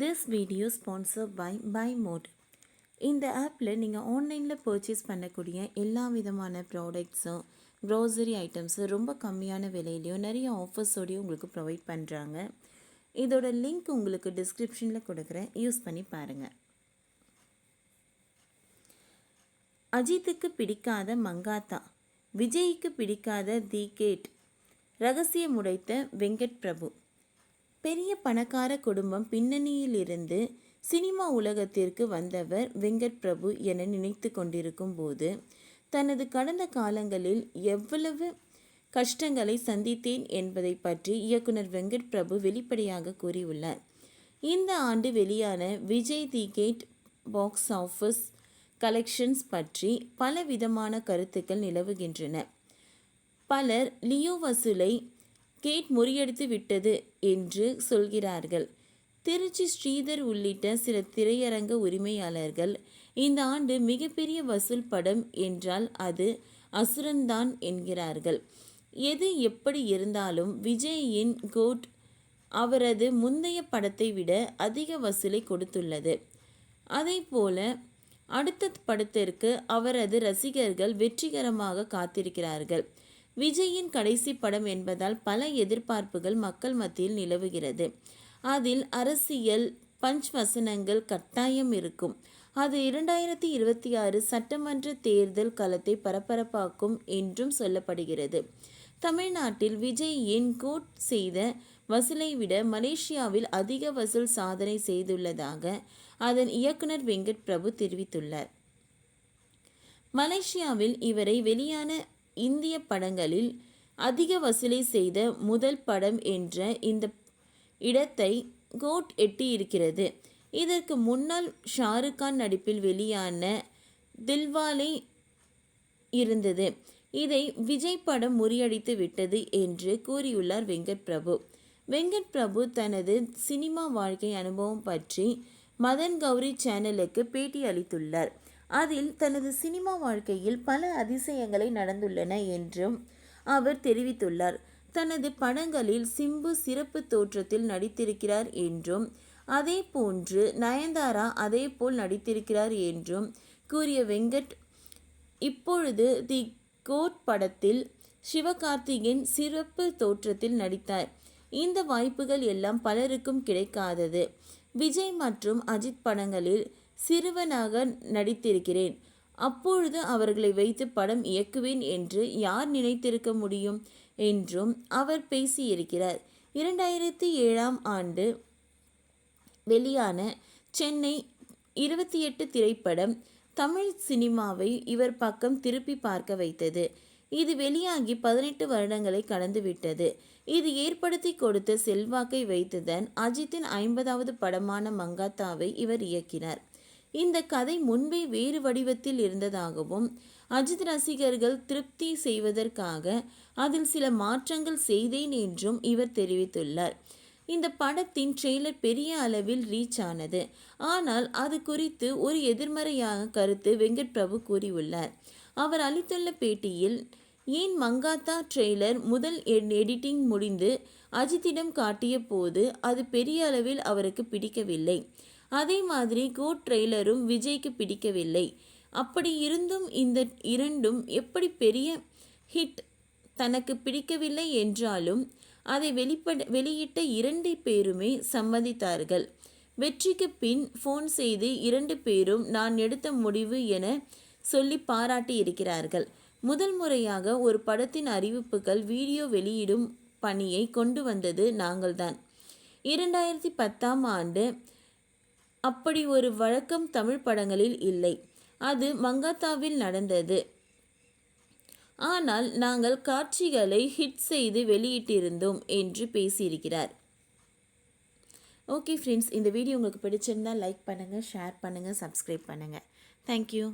This video sponsor by by mode இந்த ஆப்பில் நீங்கள் ஆன்லைனில் பர்ச்சேஸ் பண்ணக்கூடிய எல்லா விதமான ப்ராடக்ட்ஸும் க்ரோசரி ஐட்டம்ஸும் ரொம்ப கம்மியான விலையிலையும் நிறைய ஆஃபர்ஸோடையும் உங்களுக்கு ப்ரொவைட் பண்ணுறாங்க இதோட லிங்க் உங்களுக்கு டிஸ்கிரிப்ஷனில் கொடுக்குறேன். யூஸ் பண்ணி பாருங்கள் அஜித்துக்கு பிடிக்காத மங்காத்தா விஜய்க்கு பிடிக்காத தி கேட் ரகசியம் உடைத்த வெங்கட் பிரபு. பெரிய பணக்கார குடும்பம் பின்னணியிலிருந்து சினிமா உலகத்திற்கு வந்தவர் வெங்கட் பிரபு என நினைத்து கொண்டிருக்கும் போது தனது கடந்த காலங்களில் எவ்வளவு கஷ்டங்களை சந்தித்தேன் என்பதை பற்றி இயக்குனர் வெங்கட் பிரபு வெளிப்படையாக கூறியுள்ளார். இந்த ஆண்டு வெளியான Vijay the GOAT box office collections பற்றி பல விதமான கருத்துக்கள் நிலவுகின்றன. பலர் லியோ வசூலை கேட் முறியடித்து விட்டது என்று சொல்கிறார்கள். திருச்சி ஸ்ரீதர் உள்ளிட்ட சில திரையரங்க உரிமையாளர்கள் இந்த ஆண்டு மிகப்பெரிய வசூல் படம் என்றால் அது அசுரன்தான் என்கிறார்கள். எது எப்படி இருந்தாலும் விஜயின் கோட் அவரது முந்தைய படத்தை விட அதிக வசூலை கொடுத்துள்ளது. அதே போல அடுத்த படத்திற்கு அவரது ரசிகர்கள் வெற்றிகரமாக காத்திருக்கிறார்கள். விஜயின் கடைசி படம் என்பதால் பல எதிர்பார்ப்புகள் மக்கள் மத்தியில் நிலவுகிறது. அதில் அரசியல் பஞ்ச் வசனங்கள் கட்டாயம் இருக்கும். அது இரண்டாயிரத்தி இருபத்தி ஆறு சட்டமன்ற தேர்தல் களத்தை பரபரப்பாக்கும் என்றும் சொல்லப்படுகிறது. தமிழ்நாட்டில் விஜய் என் கோட் செய்த வசூலை விட மலேசியாவில் அதிக வசூல் சாதனை செய்துள்ளதாக அதன் இயக்குனர் வெங்கட் பிரபு தெரிவித்துள்ளார். மலேசியாவில் இவரை வெளியான இந்திய படங்களில் அதிக வசூலை செய்த முதல் படம் என்ற இந்த இடத்தை கோட் எட்டியிருக்கிறது. இதற்கு முன்னால் ஷாருக் கான் நடிப்பில் வெளியான தில்வாலே இருந்தது. இதை விஜய் படம் முறியடித்து விட்டது என்று கூறியுள்ளார் வெங்கட் பிரபு. வெங்கட் பிரபு தனது சினிமா வாழ்க்கை அனுபவம் பற்றி மதன் கௌரி சேனலுக்கு பேட்டி அளித்துள்ளார். அதில் தனது சினிமா வாழ்க்கையில் பல அதிசயங்களை நடந்துள்ளன என்றும் அவர் தெரிவித்துள்ளார். தனது படங்களில் சிம்பு சிறப்பு தோற்றத்தில் நடித்திருக்கிறார் என்றும் அதே போன்று நயன்தாரா அதே போல் நடித்திருக்கிறார் என்றும் கூறிய வெங்கட் இப்பொழுது தி கோட் படத்தில் சிவகார்த்திகேயன் சிறப்பு தோற்றத்தில் நடித்தார். இந்த வாய்ப்புகள் எல்லாம் பலருக்கும் கிடைக்காதது. விஜய் மற்றும் அஜித் படங்களில் சிறுவனாக நடித்திருக்கிறேன். அப்பொழுது அவர்களை வைத்து படம் இயக்குவேன் என்று யார் நினைத்திருக்க முடியும் என்றும் அவர் பேசியிருக்கிறார். இரண்டாயிரத்தி ஏழாம் ஆண்டு வெளியான சென்னை இருபத்தி எட்டு திரைப்படம் தமிழ் சினிமாவை இவர் பக்கம் திருப்பி பார்க்க வைத்தது. இது வெளியாகி பதினெட்டு வருடங்களை கடந்துவிட்டது இது ஏற்படுத்தி கொடுத்த செல்வாக்கை வைத்துதான் அஜித்தின் ஐம்பதாவது படமான மங்காத்தாவை இவர் இயக்கினார். இந்த கதை முன்பே வேறு வடிவத்தில் இருந்ததாகவும் அஜித் ரசிகர்கள் திருப்தி செய்வதற்காக அதில் சில மாற்றங்கள் செய்தேன் என்றும் இவர் தெரிவித்துள்ளார். இந்த படத்தின் ட்ரெய்லர் பெரிய அளவில் ரீச் ஆனது. ஆனால் அது குறித்து ஒரு எதிர்மறையாக கருத்து வெங்கட் பிரபு கூறியுள்ளார். அவர் அளித்துள்ள பேட்டியில் ஏன் மங்காத்தா ட்ரெய்லர் முதல் எடிட்டிங் முடிந்து அஜித்திடம் காட்டிய போது அது பெரிய அளவில் அவருக்கு பிடிக்கவில்லை. அதே மாதிரி கோட் ட்ரெய்லரும் விஜய்க்கு பிடிக்கவில்லை. அப்படி இருந்தும் இந்த இரண்டும் எப்படி பெரிய ஹிட் தனக்கு பிடிக்கவில்லை என்றாலும் அதை வெளிப்பட வெளியிட்ட இரண்டு பேருமே சம்மதித்தார்கள். வெற்றிக்கு பின் ஃபோன் செய்து இரண்டு பேரும் நான் எடுத்த முடிவு என சொல்லி பாராட்டி இருக்கிறார்கள். முதல் முறையாக ஒரு படத்தின் அறிவிப்புகள் வீடியோ வெளியிடும் பணியை கொண்டு வந்தது நாங்கள்தான். இரண்டாயிரத்தி பத்தாம் ஆண்டு அப்படி ஒரு வழக்கம் தமிழ் படங்களில் இல்லை. அது மங்காத்தாவில் நடந்தது. ஆனால் நாங்கள் காட்சிகளை ஹிட் செய்து வெளியிட்டிருந்தோம் என்று பேசியிருக்கிறார். ஓகே ஃப்ரெண்ட்ஸ் இந்த வீடியோ உங்களுக்கு பிடிச்சிருந்தால் லைக் பண்ணுங்கள் ஷேர் பண்ணுங்கள் சப்ஸ்கிரைப் பண்ணுங்கள் தேங்க்யூ